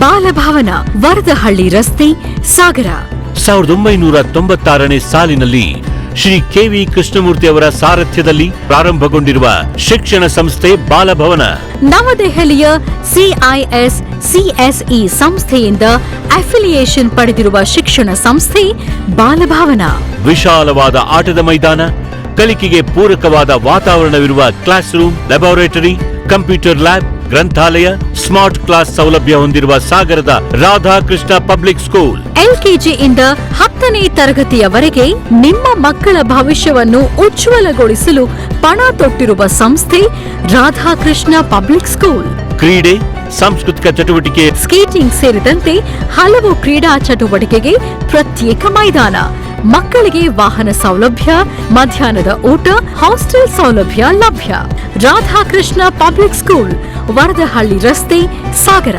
ಬಾಲಭವನ ವರದಹಳ್ಳಿ ರಸ್ತೆ ಸಾಗರ. ಸಾವಿರದ ಒಂಬೈನೂರ ತೊಂಬತ್ತಾರನೇ ಸಾಲಿನಲ್ಲಿ ಶ್ರೀ ಕೆವಿ ಕೃಷ್ಣಮೂರ್ತಿ ಅವರ ಸಾರಥ್ಯದಲ್ಲಿ ಪ್ರಾರಂಭಗೊಂಡಿರುವ ಶಿಕ್ಷಣ ಸಂಸ್ಥೆ ಬಾಲಭವನ. ನವದೆಹಲಿಯ ಸಿಐಎಸ್ ಸಿಎಸ್ಇ ಸಂಸ್ಥೆಯಿಂದ ಅಫಿಲಿಯೇಷನ್ ಪಡೆದಿರುವ ಶಿಕ್ಷಣ ಸಂಸ್ಥೆ ಬಾಲಭವನ. ವಿಶಾಲವಾದ ಆಟದ ಮೈದಾನ ಕಲಿಕೆಗೆ ಪೂರಕವಾದ ವಾತಾವರಣವಿರುವ classroom laboratory computer lab ಗ್ರಂಥಾಲಯ ಸ್ಮಾರ್ಟ್ ಕ್ಲಾಸ್ ಸೌಲಭ್ಯ ಹೊಂದಿರುವ ಸಾಗರದ ರಾಧಾಕೃಷ್ಣ ಪಬ್ಲಿಕ್ ಸ್ಕೂಲ್. ಎಲ್ಕೆಜಿಯಿಂದ ಹತ್ತನೇ ತರಗತಿಯವರೆಗೆ ನಿಮ್ಮ ಮಕ್ಕಳ ಭವಿಷ್ಯವನ್ನು ಉಜ್ವಲಗೊಳಿಸಲು ಪಣ ತೊಟ್ಟಿರುವ ಸಂಸ್ಥೆ ರಾಧಾಕೃಷ್ಣ ಪಬ್ಲಿಕ್ ಸ್ಕೂಲ್. ಕ್ರೀಡೆ ಸಾಂಸ್ಕೃತಿಕ ಚಟುವಟಿಕೆ ಸ್ಕೇಟಿಂಗ್ ಸೇರಿದಂತೆ ಹಲವು ಕ್ರೀಡಾ ಚಟುವಟಿಕೆಗೆ ಪ್ರತ್ಯೇಕ ಮೈದಾನ. ಮಕ್ಕಳಿಗೆ ವಾಹನ ಸೌಲಭ್ಯ ಮಧ್ಯಾಹ್ನದ ಊಟ ಹಾಸ್ಟೆಲ್ ಸೌಲಭ್ಯ ಲಭ್ಯ. ರಾಧಾಕೃಷ್ಣ ಪಬ್ಲಿಕ್ ಸ್ಕೂಲ್ ವರದಹಳ್ಳಿ ರಸ್ತೆ ಸಾಗರ.